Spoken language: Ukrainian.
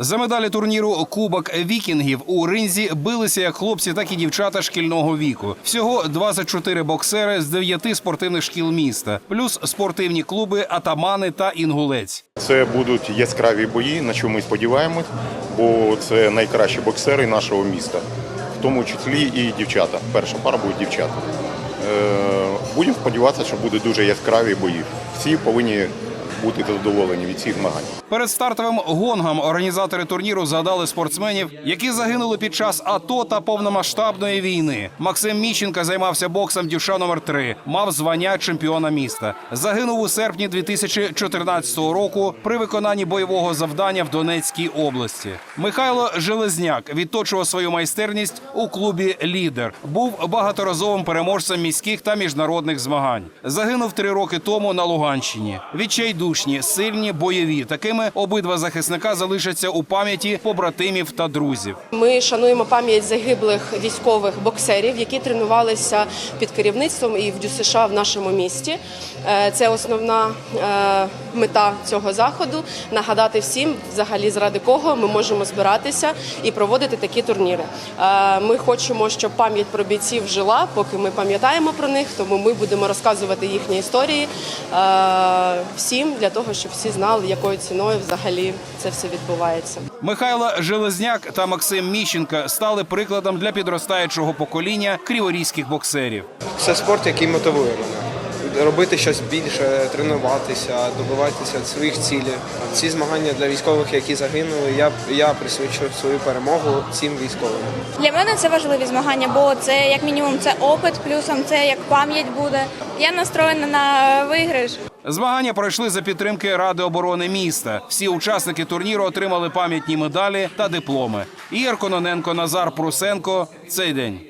За медалі турніру Кубок Вікінгів у ринзі билися як хлопці, так і дівчата шкільного віку. Всього 24 боксери з 9 спортивних шкіл міста, плюс спортивні клуби Атамани та Інгулець. Це будуть яскраві бої, на що ми сподіваємось, бо це найкращі боксери нашого міста, в тому числі і дівчата. Перша пара будуть дівчата. Е, Будемо сподіватися, що будуть дуже яскраві бої. Всі повинні бути задоволені від цих змагань. Перед стартовим гонгом організатори турніру згадали спортсменів, які загинули під час АТО та повномасштабної війни. Максим Міщенка займався боксом дюша номер 3 мав звання чемпіона міста. Загинув у серпні 2014 року при виконанні бойового завдання в Донецькій області. Михайло Железняк відточував свою майстерність у клубі Лідер. Був багаторазовим переможцем міських та міжнародних змагань. Загинув три роки тому на Луганщині. Відчайдушні, сильні, бойові. Такими обидва захисника залишаться у пам'яті побратимів та друзів. Ми шануємо пам'ять загиблих військових боксерів, які тренувалися під керівництвом і в ДЮСШ в нашому місті. Е, Це основна е, мета цього заходу нагадати всім, взагалі, заради кого ми можемо збиратися і проводити такі турніри. Е, Ми хочемо, щоб пам'ять про бійців жила, поки ми пам'ятаємо про них, тому ми будемо розказувати їхні історії всім для того, щоб всі знали, якою ціною взагалі це все відбувається. Михайло Железняк та Максим Міщенка стали прикладом для підростаючого покоління криворізьких боксерів. Це спорт, який мотивує мене. Робити щось більше, тренуватися, добиватися своїх цілей. Ці змагання для військових, які загинули, я, я присвячую свою перемогу цим військовим. Для мене це важливі змагання, бо це як мінімум це опит, плюсом це як пам'ять буде. Я настроєна на виграш. Змагання пройшли за підтримки Ради оборони міста. Всі учасники турніру отримали пам'ятні медалі та дипломи. Ігор Кононенко, Назар Прусенко. Цей день.